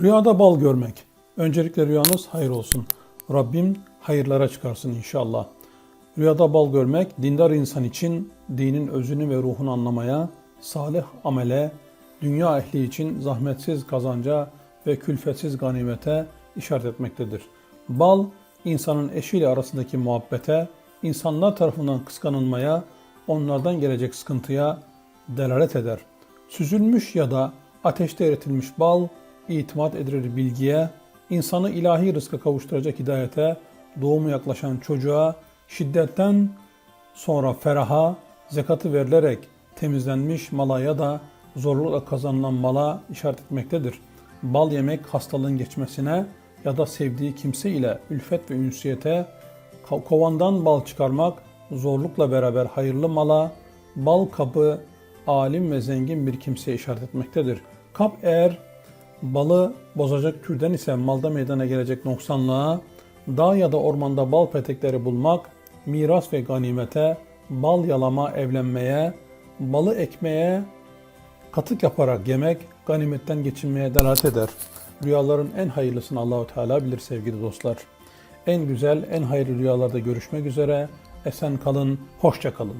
Rüyada bal görmek. Öncelikle rüyanız hayır olsun. Rabbim hayırlara çıkarsın inşallah. Rüyada bal görmek dindar insan için dinin özünü ve ruhunu anlamaya, salih amele, dünya ehli için zahmetsiz kazanca ve külfetsiz ganimete işaret etmektedir. Bal, insanın eşiyle arasındaki muhabbete, insanlar tarafından kıskanılmaya, onlardan gelecek sıkıntıya delalet eder. Süzülmüş ya da ateşte eritilmiş bal, itimat edilir bilgiye, insanı ilahi rızka kavuşturacak hidayete, doğumu yaklaşan çocuğa, şiddetten sonra feraha, zekatı verilerek temizlenmiş mala ya da zorlukla kazanılan mala işaret etmektedir. Bal yemek hastalığın geçmesine ya da sevdiği kimse ile ülfet ve ünsiyete, ko- kovandan bal çıkarmak zorlukla beraber hayırlı mala, bal kabı alim ve zengin bir kimseye işaret etmektedir. Kap eğer balı bozacak türden ise malda meydana gelecek noksanlığa, dağ ya da ormanda bal petekleri bulmak, miras ve ganimete, bal yalama evlenmeye, balı ekmeye, katık yaparak yemek, ganimetten geçinmeye delalet eder. Rüyaların en hayırlısını Allahu Teala bilir sevgili dostlar. En güzel, en hayırlı rüyalarda görüşmek üzere. Esen kalın, hoşça kalın.